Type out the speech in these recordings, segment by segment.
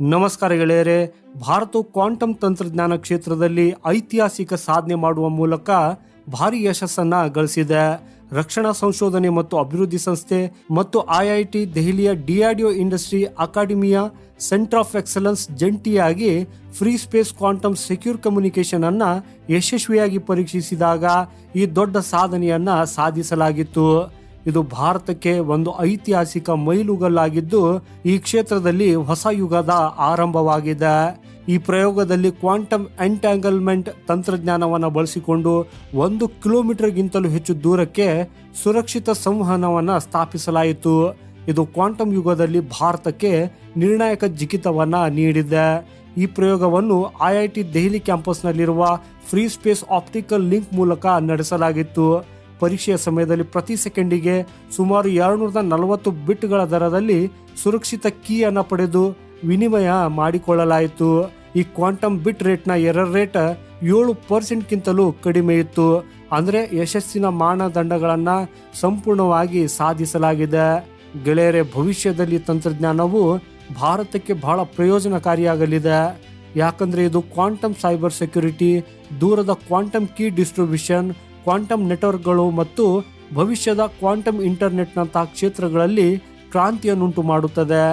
ನಮಸ್ಕಾರ ಗೆಳೆಯರೆ. ಭಾರತವು ಕ್ವಾಂಟಮ್ ತಂತ್ರಜ್ಞಾನ ಕ್ಷೇತ್ರದಲ್ಲಿ ಐತಿಹಾಸಿಕ ಸಾಧನೆ ಮಾಡುವ ಮೂಲಕ ಭಾರಿ ಯಶಸ್ಸನ್ನ ಗಳಿಸಿದೆ. ರಕ್ಷಣಾ ಸಂಶೋಧನೆ ಮತ್ತು ಅಭಿವೃದ್ಧಿ ಸಂಸ್ಥೆ ಮತ್ತು ಐಐಟಿ ದೆಹಲಿಯ ಡಿಆರ್ಡಿಒ ಇಂಡಸ್ಟ್ರಿ ಅಕಾಡೆಮಿಯ ಸೆಂಟರ್ ಆಫ್ ಎಕ್ಸಲೆನ್ಸ್ ಜಂಟಿಯಾಗಿ free space quantum secure communication ಅನ್ನ ಯಶಸ್ವಿಯಾಗಿ ಪರೀಕ್ಷಿಸಿದಾಗ ಈ ದೊಡ್ಡ ಸಾಧನೆಯನ್ನ ಸಾಧಿಸಲಾಗಿತ್ತು. ಇದು ಭಾರತಕ್ಕೆ ಒಂದು ಐತಿಹಾಸಿಕ ಮೈಲುಗಲ್ಲಾಗಿದ್ದು ಈ ಕ್ಷೇತ್ರದಲ್ಲಿ ಹೊಸ ಯುಗದ ಆರಂಭವಾಗಿದೆ. ಈ ಪ್ರಯೋಗದಲ್ಲಿ ಕ್ವಾಂಟಮ್ ಎಂಟ್ಯಾಂಗಲ್ಮೆಂಟ್ ತಂತ್ರಜ್ಞಾನವನ್ನು ಬಳಸಿಕೊಂಡು ಒಂದು ಕಿಲೋಮೀಟರ್ಗಿಂತಲೂ ಹೆಚ್ಚು ದೂರಕ್ಕೆ ಸುರಕ್ಷಿತ ಸಂವಹನವನ್ನು ಸ್ಥಾಪಿಸಲಾಯಿತು. ಇದು ಕ್ವಾಂಟಮ್ ಯುಗದಲ್ಲಿ ಭಾರತಕ್ಕೆ ನಿರ್ಣಾಯಕ ಜಿಗಿತವನ್ನ ನೀಡಿದೆ. ಈ ಪ್ರಯೋಗವನ್ನು ಐಐಟಿ ದೆಹಲಿ ಕ್ಯಾಂಪಸ್ನಲ್ಲಿರುವ ಫ್ರೀ ಸ್ಪೇಸ್ ಆಪ್ಟಿಕಲ್ ಲಿಂಕ್ ಮೂಲಕ ನಡೆಸಲಾಗಿತ್ತು. ಪರೀಕ್ಷೆಯ ಸಮಯದಲ್ಲಿ ಪ್ರತಿ ಸೆಕೆಂಡಿಗೆ ಸುಮಾರು ಎರಡುನೂರ ನಲವತ್ತು ಬಿಟ್ಗಳ ದರದಲ್ಲಿ ಸುರಕ್ಷಿತ ಕೀಯನ್ನು ಪಡೆದು ವಿನಿಮಯ ಮಾಡಿಕೊಳ್ಳಲಾಯಿತು. ಈ ಕ್ವಾಂಟಮ್ ಬಿಟ್ ರೇಟ್ನ ಎರರ್ ರೇಟ್ ಏಳು ಪರ್ಸೆಂಟ್ಗಿಂತಲೂ ಕಡಿಮೆ ಇತ್ತು. ಅಂದರೆ ಯಶಸ್ಸಿನ ಮಾನದಂಡಗಳನ್ನು ಸಂಪೂರ್ಣವಾಗಿ ಸಾಧಿಸಲಾಗಿದೆ. ಗೆಳೆಯರೆ, ಭವಿಷ್ಯದಲ್ಲಿ ತಂತ್ರಜ್ಞಾನವು ಭಾರತಕ್ಕೆ ಬಹಳ ಪ್ರಯೋಜನಕಾರಿಯಾಗಲಿದೆ. ಯಾಕಂದ್ರೆ ಇದು ಕ್ವಾಂಟಮ್ ಸೈಬರ್ ಸೆಕ್ಯುರಿಟಿ, ದೂರದ ಕ್ವಾಂಟಮ್ ಕೀ ಡಿಸ್ಟ್ರಿಬ್ಯೂಷನ್ ಕ್ವಾಂಟಮ್ ನೆಟ್ವರ್ಕ್ಗಳು ಮತ್ತು ಭವಿಷ್ಯದ ಕ್ವಾಂಟಮ್ ಇಂಟರ್ನೆಟ್ನಂತಹ ಕ್ಷೇತ್ರಗಳಲ್ಲಿ ಕ್ರಾಂತಿಯನ್ನುಂಟು ಮಾಡುತ್ತದೆ.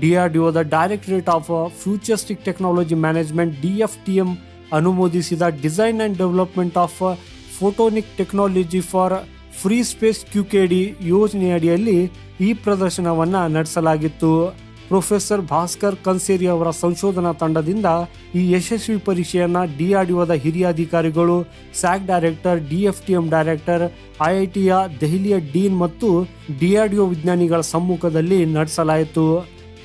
ಡಿಆರ್ಡಿಒದ directorate of futuristic technology management DFTM ಅನುಮೋದಿಸಿದ design and development of photonic technology for free space QKD ಯೋಜನೆಯಡಿಯಲ್ಲಿ ಈ ಪ್ರದರ್ಶನವನ್ನು ನಡೆಸಲಾಗಿತ್ತು. ಪ್ರೊಫೆಸರ್ ಭಾಸ್ಕರ್ ಕನ್ಸೇರಿ ಅವರ ಸಂಶೋಧನಾ ತಂಡದಿಂದ ಈ ಯಶಸ್ವಿ ಪರೀಕ್ಷೆಯನ್ನ ಡಿಆರ್ಡಿಒದ ಹಿರಿಯ ಅಧಿಕಾರಿಗಳು, ಸ್ಯಾಕ್ ಡೈರೆಕ್ಟರ್, ಡಿಎಫ್ಟಿಎಂ ಡೈರೆಕ್ಟರ್, ಐಐಟಿಯ ದೆಹಲಿಯ ಡೀನ್ ಮತ್ತು ಡಿಆರ್ಡಿಒ ವಿಜ್ಞಾನಿಗಳ ಸಮ್ಮುಖದಲ್ಲಿ ನಡೆಸಲಾಯಿತು.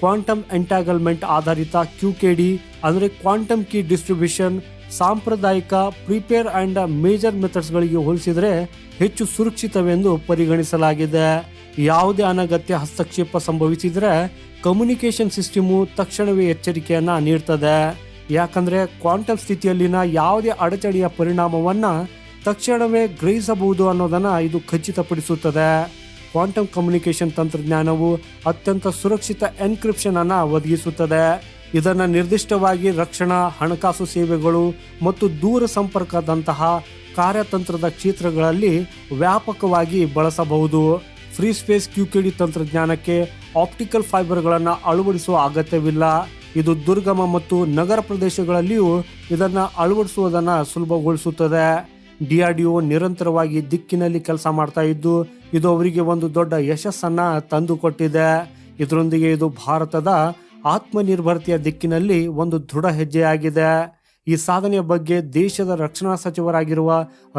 ಕ್ವಾಂಟಮ್ ಎಂಟಾಗಲ್ಮೆಂಟ್ ಆಧಾರಿತ ಕ್ಯೂಕೆಡಿ ಅಂದರೆ ಕ್ವಾಂಟಮ್ ಕೀ ಡಿಸ್ಟ್ರಿಬ್ಯೂಷನ್ ಸಾಂಪ್ರದಾಯಿಕ ಪ್ರಿಪೇರ್ ಆ್ಯಂಡ್ ಮೇಜರ್ ಮೆಥಡ್ಸ್ಗಳಿಗೆ ಹೋಲಿಸಿದರೆ ಹೆಚ್ಚು ಸುರಕ್ಷಿತವೆಂದು ಪರಿಗಣಿಸಲಾಗಿದೆ. ಯಾವುದೇ ಅನಗತ್ಯ ಹಸ್ತಕ್ಷೇಪ ಸಂಭವಿಸಿದರೆ ಕಮ್ಯುನಿಕೇಶನ್ ಸಿಸ್ಟಮು ತಕ್ಷಣವೇ ಎಚ್ಚರಿಕೆಯನ್ನು ನೀಡ್ತದೆ. ಯಾಕಂದ್ರೆ ಕ್ವಾಂಟಮ್ ಸ್ಥಿತಿಯಲ್ಲಿನ ಯಾವುದೇ ಅಡಚಣೆಯ ಪರಿಣಾಮವನ್ನ ತಕ್ಷಣವೇ ಗ್ರಹಿಸಬಹುದು ಅನ್ನೋದನ್ನ ಇದು ಖಚಿತಪಡಿಸುತ್ತದೆ. ಕ್ವಾಂಟಮ್ ಕಮ್ಯುನಿಕೇಶನ್ ತಂತ್ರಜ್ಞಾನವು ಅತ್ಯಂತ ಸುರಕ್ಷಿತ ಎನ್ಕ್ರಿಪ್ಷನ್ ಅನ್ನ ಒದಗಿಸುತ್ತದೆ. ಇದನ್ನು ನಿರ್ದಿಷ್ಟವಾಗಿ ರಕ್ಷಣಾ, ಹಣಕಾಸು ಸೇವೆಗಳು ಮತ್ತು ದೂರ ಸಂಪರ್ಕದಂತಹ ಕಾರ್ಯತಂತ್ರದ ಕ್ಷೇತ್ರಗಳಲ್ಲಿ ವ್ಯಾಪಕವಾಗಿ ಬಳಸಬಹುದು. ಫ್ರೀ ಸ್ಪೇಸ್ ಕ್ಯೂಕೆಡಿ ತಂತ್ರಜ್ಞಾನಕ್ಕೆ ಆಪ್ಟಿಕಲ್ ಫೈಬರ್ಗಳನ್ನು ಅಳವಡಿಸುವ ಅಗತ್ಯವಿಲ್ಲ. ಇದು ದುರ್ಗಮ ಮತ್ತು ನಗರ ಪ್ರದೇಶಗಳಲ್ಲಿಯೂ ಇದನ್ನು ಅಳವಡಿಸುವುದನ್ನು ಸುಲಭಗೊಳಿಸುತ್ತದೆ. ಡಿಆರ್ಡಿಒ ನಿರಂತರವಾಗಿ ದಿಕ್ಕಿನಲ್ಲಿ ಕೆಲಸ ಮಾಡ್ತಾ ಇದ್ದು, ಇದು ಅವರಿಗೆ ಒಂದು ದೊಡ್ಡ ಯಶಸ್ಸನ್ನು ತಂದುಕೊಟ್ಟಿದೆ. ಇದರೊಂದಿಗೆ ಇದು ಭಾರತದ ಆತ್ಮನಿರ್ಭರತೆಯ ದಿಕ್ಕಿನಲ್ಲಿ ಒಂದು ದೃಢ ಹೆಜ್ಜೆಯಾಗಿದೆ. ಈ ಸಾಧನೆಯ ಬಗ್ಗೆ ದೇಶದ ರಕ್ಷಣಾ ಸಚಿವರಾಗಿರುವ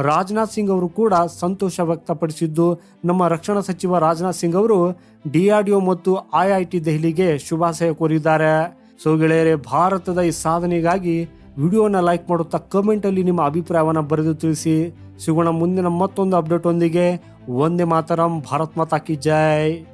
ರಾಜನಾಥ್ ಸಿಂಗ್ ಅವರು ಕೂಡ ಸಂತೋಷ ವ್ಯಕ್ತಪಡಿಸಿದ್ದು, ನಮ್ಮ ರಕ್ಷಣಾ ಸಚಿವ ರಾಜನಾಥ್ ಸಿಂಗ್ ಅವರು ಡಿಆರ್ಡಿಒ ಮತ್ತು ಐಐಟಿ ದೆಹಲಿಗೆ ಶುಭಾಶಯ ಕೋರಿದ್ದಾರೆ. ಸೊ ಗೆಳೆಯರೆ, ಭಾರತದ ಈ ಸಾಧನೆಗಾಗಿ ವಿಡಿಯೋನ ಲೈಕ್ ಮಾಡುತ್ತಾ ಕಮೆಂಟ್ ಅಲ್ಲಿ ನಿಮ್ಮ ಅಭಿಪ್ರಾಯವನ್ನು ಬರೆದು ತಿಳಿಸಿ. ಸಿಗೋಣ ಮುಂದಿನ ಮತ್ತೊಂದು ಅಪ್ಡೇಟ್ ಒಂದಿಗೆ. ಒಂದೇ ಮಾತರಂ, ಭಾರತ್ ಮಾತಾ ಕಿ ಜೈ.